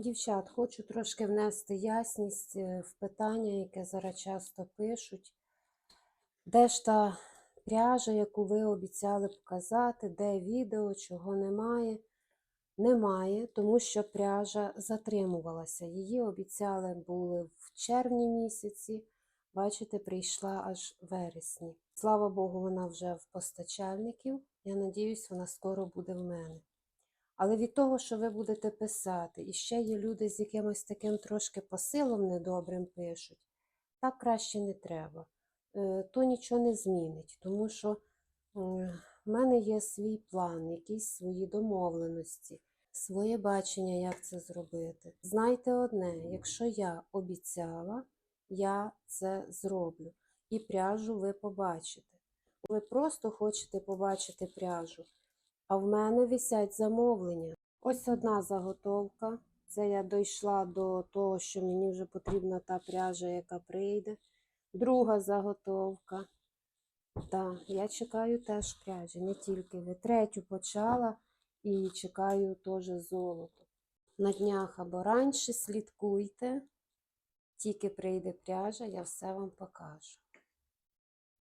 Дівчат, хочу трошки внести ясність е, в питання, яке зараз часто пишуть. Де ж та пряжа, яку ви обіцяли показати, де відео, чого немає? Немає, тому що пряжа затримувалася. Її обіцяли були в червні місяці. Бачите, прийшла аж вересні. Слава Богу, вона вже в постачальників. Я надіюсь, вона скоро буде в мене. Але від того, що ви будете писати, і ще є люди з якимось таким трошки посилом недобрим пишуть, так краще не треба. Е, То нічого не змінить, тому що в мене є свій план, якісь свої домовленості, своє бачення, як це зробити. Знайте одне, якщо я обіцяла, я це зроблю. І пряжу ви побачите. Ви просто хочете побачити пряжу. А в мене висять замовлення. Ось одна заготовка. Це я дійшла до того, що мені вже потрібна та пряжа, яка прийде. Друга заготовка. Так, я чекаю теж пряжі, не тільки ви. Третю почала і чекаю теж золото. На днях або раніше слідкуйте. Тільки прийде пряжа, я все вам покажу.